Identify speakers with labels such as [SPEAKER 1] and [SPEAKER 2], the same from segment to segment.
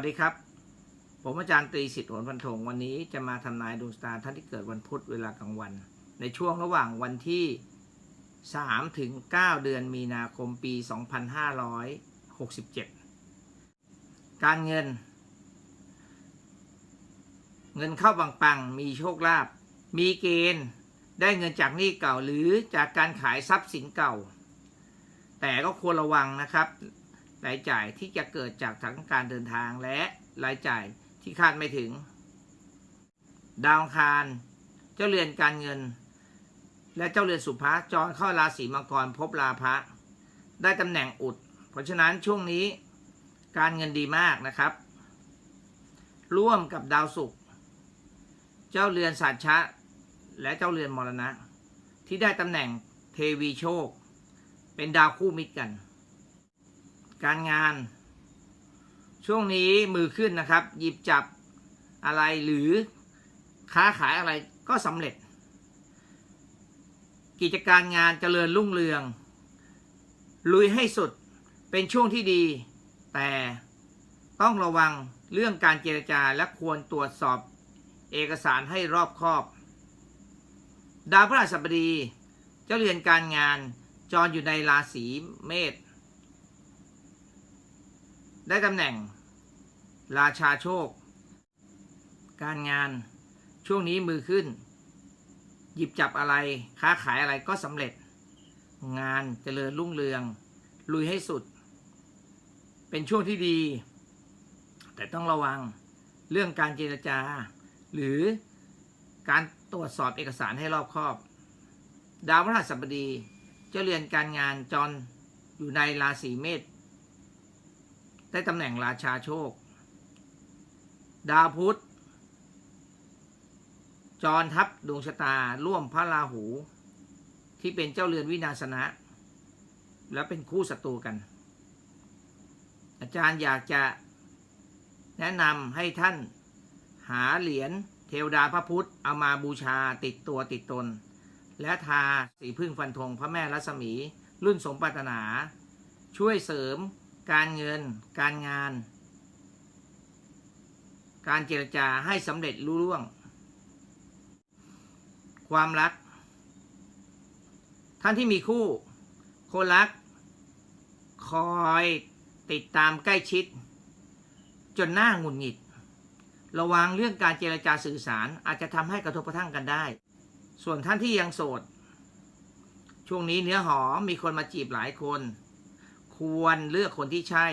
[SPEAKER 1] วัสดีครับ ผมอาจารย์ตรีสิทธิ์หนพันธงวันนี้จะมาทำนายดวงชะตาท่านที่เกิดวันพุธเวลากลางวัน ในช่วงระหว่างวันที่3ถึง9เดือนมีนาคมปี 2567 การเงิน เงินเข้าปังๆ มีโชคลาภมีเกณฑ์ได้เงินจากหนี้เก่าหรือจากการขายทรัพย์สินเก่า แต่ก็ควรระวังนะครับ รายจ่ายที่จะเกิดจากทั้งการเดินทางและรายจ่ายที่คาดไม่ถึง ดาวคาร เจ้าเรือนการเงิน และเจ้าเรือนสุภาจรเข้าราศีมังกรพบลาภะได้ตำแหน่งอุด เพราะฉะนั้นช่วงนี้การเงินดีมากนะครับ ร่วมกับดาวศุกร์เจ้าเรือนสัตชะ และเจ้าเรือนมรณะ ที่ได้ตำแหน่งเทวีโชค เป็นดาวคู่มิตรกัน การงาน ช่วงนี้มือขึ้นนะครับ หยิบจับอะไรหรือค้าขายอะไรก็สำเร็จ กิจการงานเจริญรุ่งเรือง ลุยให้สุดเป็นช่วงที่ดี แต่ต้องระวังเรื่องการเจรจาและควรตรวจสอบเอกสารให้รอบคอบ ดาวพฤหัสบดี เจ้าเรือนการงานจรอยู่ในราศีเมษ ได้ตำแหน่ง ราชาโชค การงานช่วงนี้มือขึ้น หยิบจับอะไรค้าขายอะไรก็สำเร็จ งานเจริญรุ่งเรือง ลุยให้สุด เป็นช่วงที่ดี แต่ต้องระวังเรื่องการเจรจา หรือการตรวจสอบเอกสารให้รอบคอบ ดาวพฤหัสบดีเจ้าเรือนการงานจรอยู่ในราศีเมษ ได้ตำแหน่งราชาโชค ดาวพุธจรทับดวงชะตาร่วมพระราหู ที่เป็นเจ้าเรือนวินาศนะ และเป็นคู่ศัตรูกัน อาจารย์อยากจะแนะนำให้ท่านหาเหรียญเทวดาพระพุทธเอามาบูชาติดตัวติดตน และทาสีพึ่งฟันธงพระแม่รัศมี รุ่นสมปรารถนา ช่วยเสริม การเงิน การงาน การเจรจาให้สำเร็จรุ่ร่วง ความรัก ท่านที่มีคู่ คนรัก คอยติดตามใกล้ชิด จนหน้าหงุดหงิด ระวังเรื่องการเจรจาสื่อสารอาจจะทำให้กระทบกระทั่งกันได้ ส่วนท่านที่ยังโสด ช่วงนี้เนื้อหอมมีคนมาจีบหลายคน ควรเลือกคนที่ใช่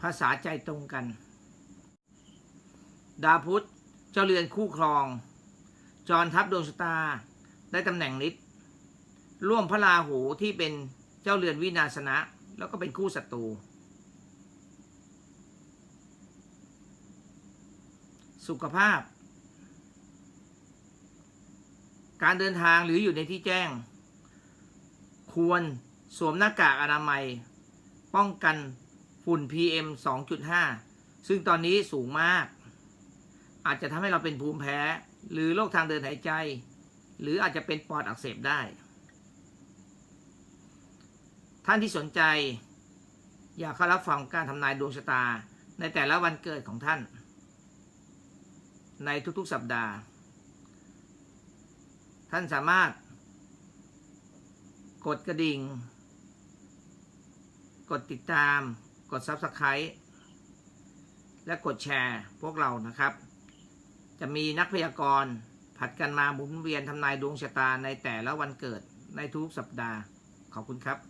[SPEAKER 1] ภาษาใจตรงกัน ดาวพุธเจ้าเรือนคู่ครอง จรทับดวงชะตา ได้ตำแหน่งนิดร่วมพระราหูที่เป็นเจ้าเรือนวินาศนะ แล้วก็เป็นคู่ศัตรู สุขภาพ การเดินทางหรืออยู่ในที่แจ้ง ควร สวมหน้ากากอนามัย ป้องกันฝุ่น PM 2.5 ซึ่งตอนนี้สูงมาก อาจจะทำให้เราเป็นภูมิแพ้ หรือโรคทางเดินหายใจ หรืออาจจะเป็นปอดอักเสบได้ ท่านที่สนใจ อยากเข้ารับฟังการทำนายดวงชะตา ในแต่ละวันเกิดของท่าน ในทุกๆสัปดาห์ ท่านสามารถกดกระดิ่ง กดติดตาม กด Subscribe และกดแชร์พวกเรานะครับ จะมีนักพยากรณ์ผัดกันมาหมุนเวียนทำนายดวงชะตาในแต่ละวันเกิดในทุกสัปดาห์ ขอบคุณครับ